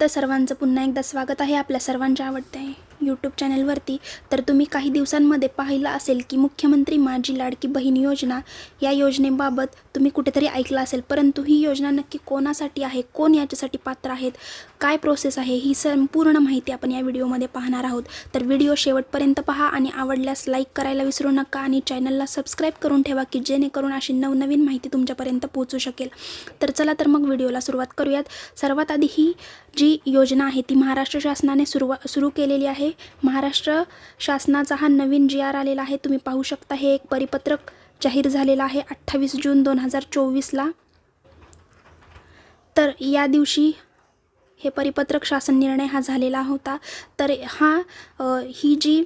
तर सर्वांचं पुन्हा एकदा स्वागत आहे आपल्या सर्वांच्या आवडते यूट्यूब चॅनलवरती तर तुम्ही काही दिवसांमध्ये पाहिलं असेल की मुख्यमंत्री माझी लाडकी बहीण योजना या योजनेबाबत तुम्ही कुठेतरी ऐकलं असेल. परंतु ही योजना नक्की कोणासाठी आहे? कोण याच्यासाठी पात्र आहेत? काय प्रोसेस आहे? ही संपूर्ण माहिती आपण या व्हिडिओमध्ये पाहणार आहोत. तर व्हिडिओ शेवटपर्यंत पहा आणि आवडल्यास लाईक करायला विसरू नका आणि चॅनलला सबस्क्राईब करून ठेवा की जेणेकरून अशी नवनवीन माहिती तुमच्यापर्यंत पोहोचू शकेल. तर चला तर मग व्हिडिओला सुरुवात करूयात. सर्वात आधी ही जी योजना आहे ती महाराष्ट्र शासनाने सुरुवा सुरू केलेली आहे. महाराष्ट्र शासनाचा हा नवीन जी आर आलेला आहे. तुम्ही पाहू शकता हे एक परिपत्रक जाहीर झालेलं आहे अठ्ठावीस जून दोन हजार चोवीसला. तर या दिवशी हे परिपत्रक शासन निर्णय हा झालेला होता. तर हा ही जी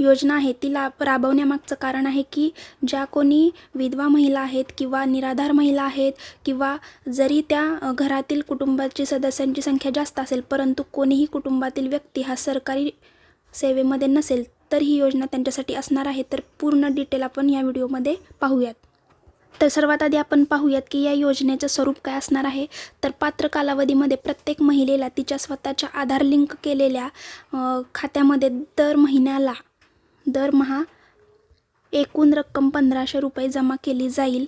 योजना आहे ती ला राबवण्यामागचं कारण आहे की ज्या कोणी विधवा महिला आहेत किंवा निराधार महिला आहेत किंवा जरी त्या घरातील कुटुंबाची सदस्यांची संख्या जास्त असेल परंतु कोणीही कुटुंबातील व्यक्ती हा सरकारी सेवेमध्ये नसेल तर ही योजना त्यांच्यासाठी असणार आहे. तर पूर्ण डिटेल आपण या व्हिडिओमध्ये पाहूयात. तर सर्वात आधी आपण पाहूयात की या योजनेचं स्वरूप काय असणार आहे. तर पात्र कालावधीमध्ये प्रत्येक महिलेला तिच्या स्वतःच्या आधार लिंक केलेल्या खात्यामध्ये दर महिन्याला दरमहा एकूण रक्कम पंधराशे रुपये जमा केली जाईल.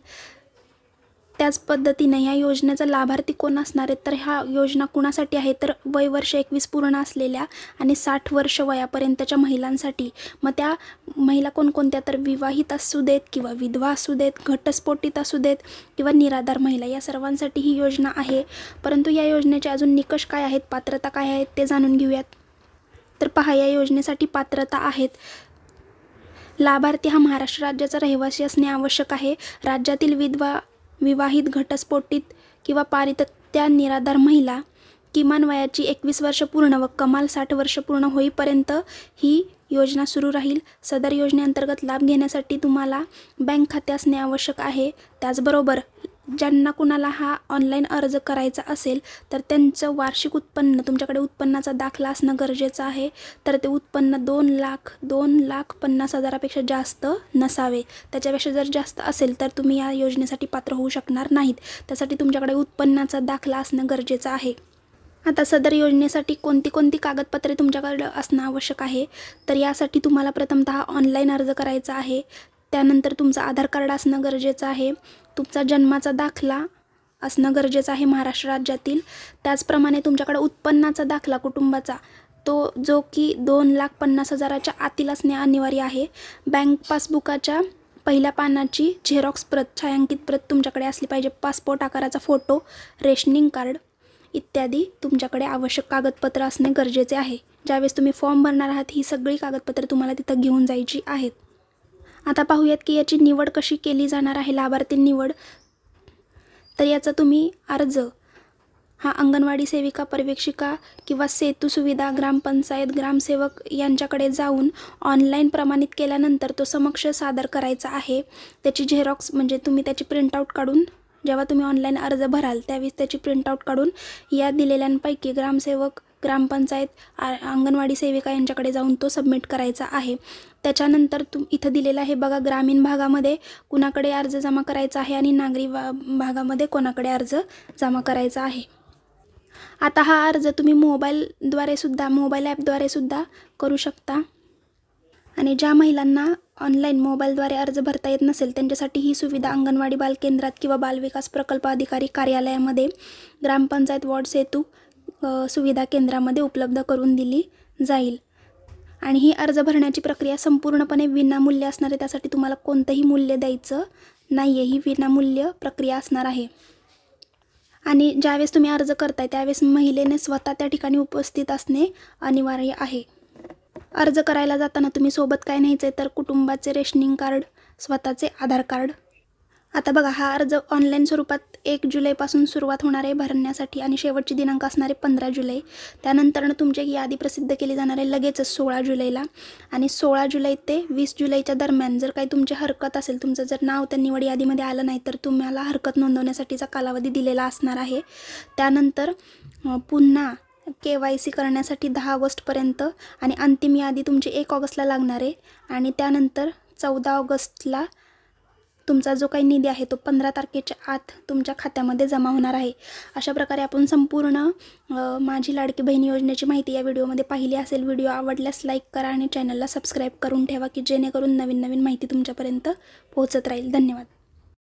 त्याच पद्धतीने ह्या योजनेचा लाभार्थी कोण असणार आहे? तर ह्या योजना कुणासाठी आहे? तर वय वर्ष एकवीस पूर्ण असलेल्या आणि साठ वर्ष वयापर्यंतच्या महिलांसाठी. मग त्या महिला कोणकोणत्या? तर विवाहित असू देत किंवा विधवा असू देत घटस्फोटित असू देत किंवा निराधार महिला या सर्वांसाठी ही योजना आहे. परंतु या योजनेचे अजून निकष काय आहेत? पात्रता काय आहेत ते जाणून घेऊयात. तर पहा या योजनेसाठी पात्रता आहेत. लाभार्थी हा महाराष्ट्र राज्याचा रहिवासी असणे आवश्यक आहे. राज्यातील विधवा विवाहित घटस्फोटित किंवा पारितत्या निराधार महिला किमान वयाची एकवीस वर्ष पूर्ण व कमाल साठ वर्ष पूर्ण होईपर्यंत ही योजना सुरू राहील. सदर योजनेअंतर्गत लाभ घेण्यासाठी तुम्हाला बँक खाते असणे आवश्यक आहे. त्याचबरोबर ज्यांना कुणाला हा ऑनलाईन अर्ज करायचा असेल तर त्यांचं वार्षिक उत्पन्न तुमच्याकडे उत्पन्नाचा दाखला असणं गरजेचं आहे. तर ते उत्पन्न दोन लाख दोन लाख पन्नास हजारापेक्षा जास्त नसावे. त्याच्यापेक्षा जर जास्त असेल तर तुम्ही या योजनेसाठी पात्र होऊ शकणार नाहीत. त्यासाठी तुमच्याकडे उत्पन्नाचा दाखला असणं गरजेचं आहे. आता सदर योजनेसाठी कोणती कोणती कागदपत्रे तुमच्याकडं असणं आवश्यक आहे? तर यासाठी तुम्हाला प्रथमतः ऑनलाईन अर्ज करायचा आहे. त्यानंतर तुमचं आधार कार्ड असणं गरजेचं आहे. तुमचा जन्माचा दाखला असणं गरजेचं आहे महाराष्ट्र राज्यातील. त्याचप्रमाणे तुमच्याकडे उत्पन्नाचा दाखला कुटुंबाचा तो जो की दोन लाख पन्नास हजाराच्या आतील असणे अनिवार्य आहे. बँक पासबुकाच्या पहिल्या पानाची झेरॉक्स प्रत छायांकित प्रत तुमच्याकडे असली पाहिजे. पासपोर्ट आकाराचा फोटो रेशनिंग कार्ड इत्यादी तुमच्याकडे आवश्यक कागदपत्र असणे गरजेचे आहे. ज्यावेळेस तुम्ही फॉर्म भरणार आहात ही सगळी कागदपत्रं तुम्हाला तिथं घेऊन जायची आहेत. आता पाहूयात की याची निवड कशी केली जाणार आहे लाभार्थी निवड. तर याचा तुम्ही अर्ज. हा अंगणवाडी सेविका पर्यवेक्षिका किंवा सेतू सुविधा ग्रामपंचायत ग्रामसेवक यांच्याकडे जाऊन ऑनलाईन प्रमाणित केल्यानंतर तो समक्ष सादर करायचा आहे. त्याची झेरॉक्स म्हणजे तुम्ही त्याची प्रिंटआउट काढून जेव्हा तुम्ही ऑनलाईन अर्ज भराल त्यावेळेस त्याची प्रिंटआउट काढून या दिलेल्यांपैकी ग्रामसेवक ग्रामपंचायत आ अंगणवाडी सेविका यांच्याकडे जाऊन तो सबमिट करायचा आहे. त्याच्यानंतर तुम इथं दिलेलं आहे बघा ग्रामीण भागामध्ये कुणाकडे अर्ज जमा करायचा आहे आणि नागरी भा भागामध्ये कोणाकडे अर्ज जमा करायचा आहे. आता हा अर्ज तुम्ही मोबाईलद्वारे सुद्धा मोबाईल ॲपद्वारे सुद्धा करू शकता. आणि ज्या महिलांना ऑनलाईन मोबाईलद्वारे अर्ज भरता येत नसेल त्यांच्यासाठी ही सुविधा अंगणवाडी बालकेंद्रात किंवा बालविकास प्रकल्प अधिकारी कार्यालयामध्ये ग्रामपंचायत वॉर्ड सेतू सुविधा केंद्रामध्ये उपलब्ध करून दिली जाईल. आणि ही अर्ज भरण्याची प्रक्रिया संपूर्णपणे विनामूल्य असणार आहे त्यासाठी तुम्हाला कोणतंही मूल्य द्यायचं नाही आहे ही विनामूल्य प्रक्रिया असणार आहे. आणि ज्यावेळेस तुम्ही अर्ज करताय त्यावेळेस महिलेने स्वतः त्या ठिकाणी उपस्थित असणे अनिवार्य आहे. अर्ज करायला जाताना तुम्ही सोबत काय न्यायचं आहे तर कुटुंबाचे रेशनिंग कार्ड स्वतःचे आधार कार्ड आता बघा हा अर्ज ऑनलाईन स्वरूपात एक जुलैपासून सुरुवात होणार आहे भरण्यासाठी आणि शेवटची दिनांक असणारे पंधरा जुलै. त्यानंतरनं तुमची यादी प्रसिद्ध केली जाणार आहे लगेचच सोळा जुलैला. आणि सोळा जुलै ते वीस जुलैच्या दरम्यान जर काही तुमची हरकत असेल तुमचं जर नाव त्या निवड यादीमध्ये आलं नाही तर तुम्हाला हरकत नोंदवण्यासाठीचा कालावधी दिलेला असणार आहे. त्यानंतर पुन्हा के वाय सी करण्यासाठी दहा ऑगस्टपर्यंत आणि अंतिम यादी तुमची एक ऑगस्टला लागणार आहे. आणि त्यानंतर चौदा ऑगस्टला तुमचा जो काही निधी आहे तो पंधरा तारखेच्या आत तुमच्या खात्यामध्ये जमा होणार आहे. अशा प्रकारे आपण संपूर्ण माझी लाडकी बहीण योजनेची माहिती या व्हिडिओमध्ये पाहिली असेल. व्हिडिओ आवडल्यास लाईक करा आणि चॅनलला सबस्क्राईब करून ठेवा की जेणेकरून नवीन नवीन माहिती तुमच्यापर्यंत पोहोचत राहील. धन्यवाद.